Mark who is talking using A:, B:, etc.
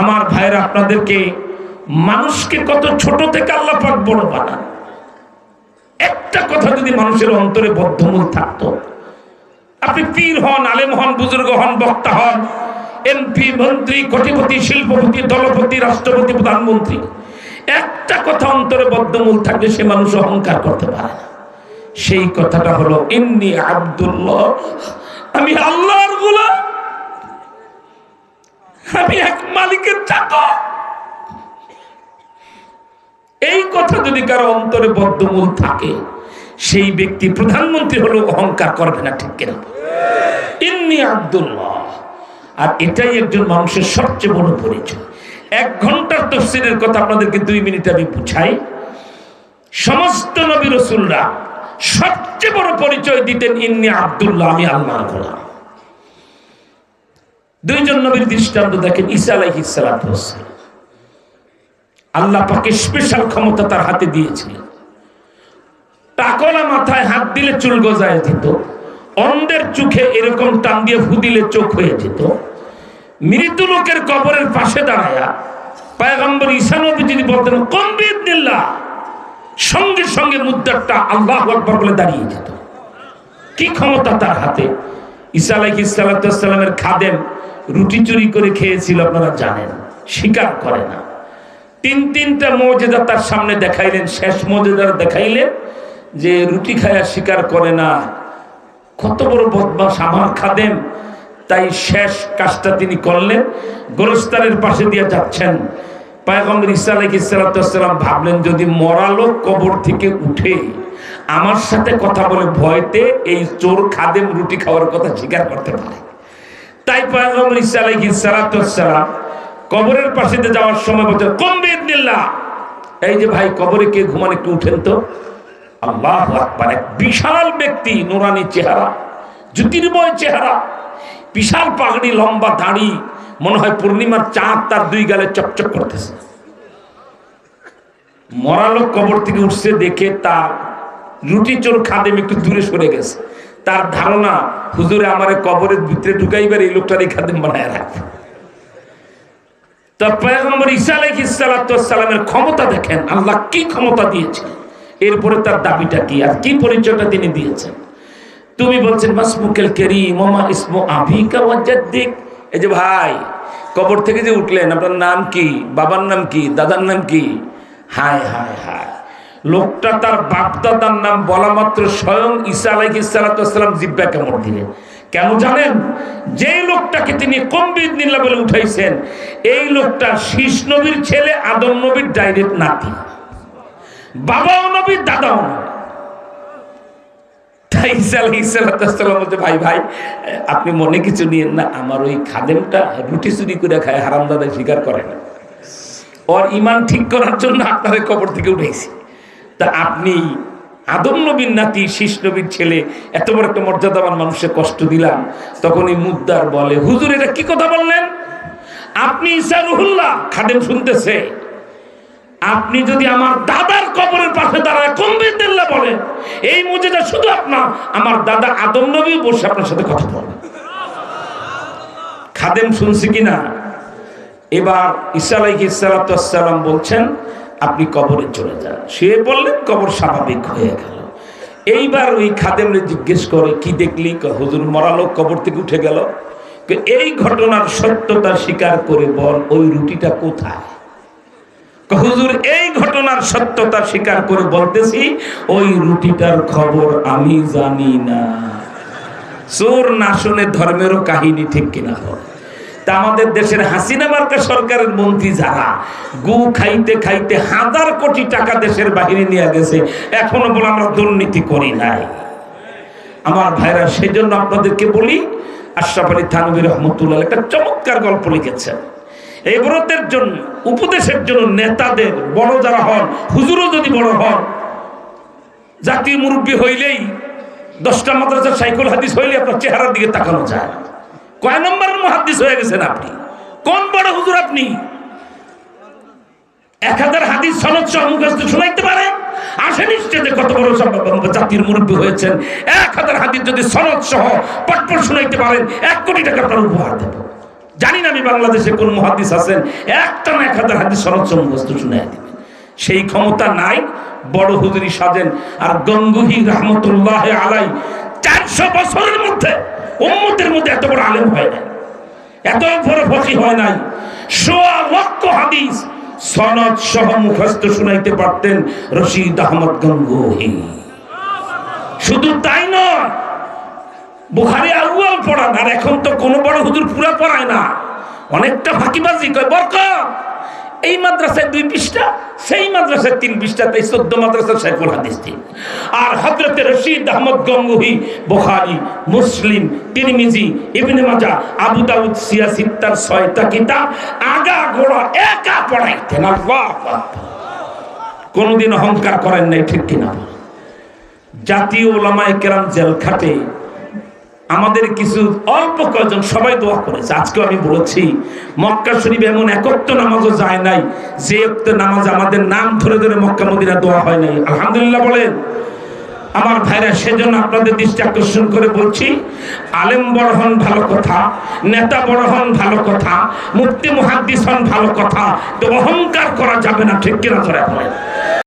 A: আমার ভাইরা আপনাদেরকে মানুষকে কত ছোট থেকে আল্লাহ পাক বড় বানান। একটা কথা যদি মানুষের অন্তরে বদ্ধমূল থাকতো, আপনি পীর হন, আলেম হন, বুজুর্গ হন, বক্তা হন এমপি মন্ত্রী, কোটিপতি, শিল্পপতি, দলপতি, রাষ্ট্রপতি, প্রধানমন্ত্রী, একটা কথা অন্তরে বদ্ধমূল থাকলে সে মানুষ অহংকার করতে পারে না। সেই কথাটা হলো, ইন্নি আব্দুল্লাহ, আমি আল্লাহর গোলাম। আমি এক মালিকের চাকর এই কথা যদি কারও অন্তরে বদ্ধমূল থাকে, সেই ব্যক্তি প্রধানমন্ত্রী হলেও অহংকার করবে না, ঠিক কিনা? ইন্নি আব্দুল্লাহ। আর এটাই একজন মানুষের সবচেয়ে বড় পরিচয়। এক ঘণ্টার তফসিলের কথা আপনাদেরকে দুই মিনিট আমি বুঝাই। সমস্ত নবী রসুলরা সবচেয়ে বড় পরিচয় দিতেন ইন্নি আব্দুল্লাহ, আমি আল্লাহর গোলাম। দুইজন নবীর দৃষ্টান্ত দেখেন, ঈসা আলাইহিস সালাতু আল্লাহ পাকে স্পেশাল ক্ষমতা তার হাতে দিয়েছিলেন। টাকলা মাথায় হাত দিলে চুল গজায় যেত অন্ধের চোখে এরকম টান দিয়ে ফুদিলে চোখ হয়ে যেত। মৃত্যু লোকের কবরের পাশে দাঁড়ায়া পায়গম্বর ঈশানবী যদি বলতেন কম্বিদ নিল্লা সঙ্গে সঙ্গে মুদ্রাটা আল্লাহ আকবর বলে দাঁড়িয়ে যেত। কি ক্ষমতা তার হাতে? ঈসা আলাইহিস সালামের খাদেম রুটি চুরি করে খেয়েছিল আপনারা জানেন স্বীকার করে না। তিন তিনটা মজেদা তার সামনে দেখাইলেন, শেষ মজেদার দেখাইলেন যে রুটি খায়া স্বীকার করে না। কত বড় বদমাস আমার খাদেম। তাই শেষ কাজটা তিনি করলেন, গোরস্তানের পাশে দিয়ে যাচ্ছেন। পায়গম্বর ইসা আলাইসালাম ভাবলেন, যদি মরালো কবর থেকে উঠে আমার সাথে কথা বলে ভয়তে এই চোর খাদেম রুটি খাওয়ার কথা স্বীকার করতে পারে। তাই পায়গম্বর ইসা আলাইসালাম কবরের পাশে যাওয়ার সময় বলছে কম্বির দিল্লা এই যে ভাই, কবরে কে ঘুমান একটু উঠেন তো। আল্লাহ আকবার, এক বিশাল ব্যক্তি, নুরানি চেহারা, জ্যোতির্ময় চেহারা, বিশাল পাগড়ি, লম্বা দাড়ি, মনে হয় পূর্ণিমার চাঁদ তার দুই গালে চকচক করতেছে। মরালো কবর থেকে উঠছে দেখে তার রুটি চোর খাদেম একটু দূরে সরে গেছে। তার ধারণা, হুজুরে আমার কবরের ভিতরে ঢুকাইবার এই লোকটার এই খাদেম বানায় রাখবে তা পয়গম্বর সালামের ক্ষমতা দেখেন, আল্লাহ কি ক্ষমতা দিয়েছে। এরপরে তার দাবিটা কি আর কি পরিচয়টা তিনি দিয়েছেন। তুমি বলছেন মাসমুকেল কেরিম, ওমা ইসমু আভিকা ওয়াজ্জাদ্দিক এই যে ভাই, কবর থেকে যে উঠলেন, আপনার নাম কি, বাবার নাম কি, দাদার নাম কি? হায় হায় হায়। লোকটা তার বাপ দাদার নাম বলা মাত্র স্বয়ং ঈসা আলাইহিস সালাম জিব্বা কামড় দিলেন কেন জানেন? যে লোকটাকে তিনি কম্বিদ নিল্লা বলে উঠাইছেন, এই লোকটা শীষ নবীর ছেলে, আদম নবীর ডাইরেক্ট নাতি। বাবাও নবী দাদাও নবী তাই ঈসা আলাইহিস সালাম বলতে ভাই ভাই, আপনি মনে কিছু নিয়েন না, আমার ওই খাদেমটা রুটি চুরি করে খায় হারাম দাদা স্বীকার করে না। ওর ইমান ঠিক করার জন্য আপনাদের কবর থেকে উঠেছি। তা আপনি আদম নবীর নাতি, শীষ নবীর ছেলে, এত বড় একটা মর্যাদাবান মানুষের কষ্ট দিলাম। তখন এই মুদ্দার বলে, হুজুর, এটা কি কথা বললেন? আপনি ঈসা রুহুল্লাহ, খাদেম শুনতেছে। আপনি যদি আমার দাদার কবরের পাশে দাঁড়ায় কম্বির দিল্লা বলেন, এই মুজেদা শুধু আপনার, আমার দাদা আদম নবী বসে আপনার সাথে কথা বলেন খাদেম শুনছি কিনা? এবার ঈসা আলাইহিস সালাম বলছেন আপনি কবরে চলে যান। সে বললেন, কবর স্বাভাবিক হয়ে গেল। এইবার ওই খাদেমরে জিজ্ঞেস করে, কি দেখলি? হুজুর মরালো কবর থেকে উঠে গেল। এই ঘটনার সত্যতা স্বীকার করে বল, ওই রুটিটা কোথায়? হুজুর, এই ঘটনার সত্যতা স্বীকার করে বলতেছি, ওই রুটিটার খবর আমি জানি না। চোর না শুনে ধর্মেরও কাহিনী ঠিক কিনা হয় তা আমাদের দেশের হাসিনা মার্কা সরকারের মন্ত্রী যারা, গু খাইতে খাইতে হাজার কোটি টাকা দেশের বাহিরে নিয়ে গেছে, এখনও বলে আমরা দুর্নীতি করি নাই। আমার ভাইরা সেই জন্য আপনাদেরকে বলি, আশরাফ আলী থানবী রহমতুল্লাহ একটা চমৎকার গল্প লিখেছেন। এই ব্রতের জন্য, উপদেশের জন্য নেতাদের বড় যারা হন, হুজুরও যদি বড় হন, জাতীয় মুরব্বী হইলেই দশটা মাদ্রাসা সাইকুল হাদিস হইলে আপনার চেহারার দিকে তাকানো যায়। কয় নম্বরের মহাদিস হয়ে গেছেন আপনি? কোন বড় হুজুর আপনি? এক হাজার হাদিস সনদ শোনাইতে সনদ পটপট শোনাইতে পারেন, এক জানি আমি বাংলাদেশে কোন মহাদিস আছেন। একটা না এক হাজার হাদিস সরচ্চ মুখস্থ শুনে দিবেন। সেই ক্ষমতা নাই, বড় হুজুরি সাজেন। আর গঙ্গুহি রহমতুল্লাহ আলাই চারশো বছরের মধ্যে উম্মতের মধ্যে এত বড় আলেম হয় না এত বড় ফকি হয় নাই। সোয়া লক্ষ হাদিস সনদ সহ মুখস্থ শুনাইতে পারতেন রশিদ আহমদ গঙ্গুহি। শুধু তাই নয়, বুখারি আউয়াল পড়ান, আর এখন তো কোনো বড় হুজুর পুরা পড়ায় না। অনেকটা ফাঁকিবাজি, কয় বরকত। এই মাদ্রাসায় দুই পৃষ্ঠা, সেই মাদ্রাসায় তিন পৃষ্ঠা, তাই চোদ্দ মাদ্রাসার শেখুল হাদিস তিন আর হজরতে রশিদ আহমদ গঙ্গুহি, বুখারি, মুসলিম, তিরমিজি, ইবনে মাজা আবু দাউদ সিয়া সিত্তার ছয়টা কিতাব, আগা গোড়া একা পড়াইতেন। কোনোদিন অহংকার করেন নাই, ঠিক কিনা? জাতীয় ওলামায় কেরাম জেল খাটে আমাদের কিছু অল্প কয়েকজন সবাই দোয়া করেছে আজকে আমি বলেছি, মক্কা শরীফ এমন একত্র নামাজও যায় নাই। যে একত্র নামাজ আমাদের নাম ধরে ধরে মক্কা মদিনা দোয়া হয় নাই। আলহামদুলিল্লাহ বলেন। আমার ভাইরা, সেজন্য আপনাদের দৃষ্টি আকর্ষণ করে বলছি, আলেম বড় হন ভালো কথা, নেতা বড় হন ভালো কথা মুক্তি মুহাদ্দিস হন ভালো কথা, তো অহংকার করা যাবে না, ঠিক কিনা ধরে বলেন।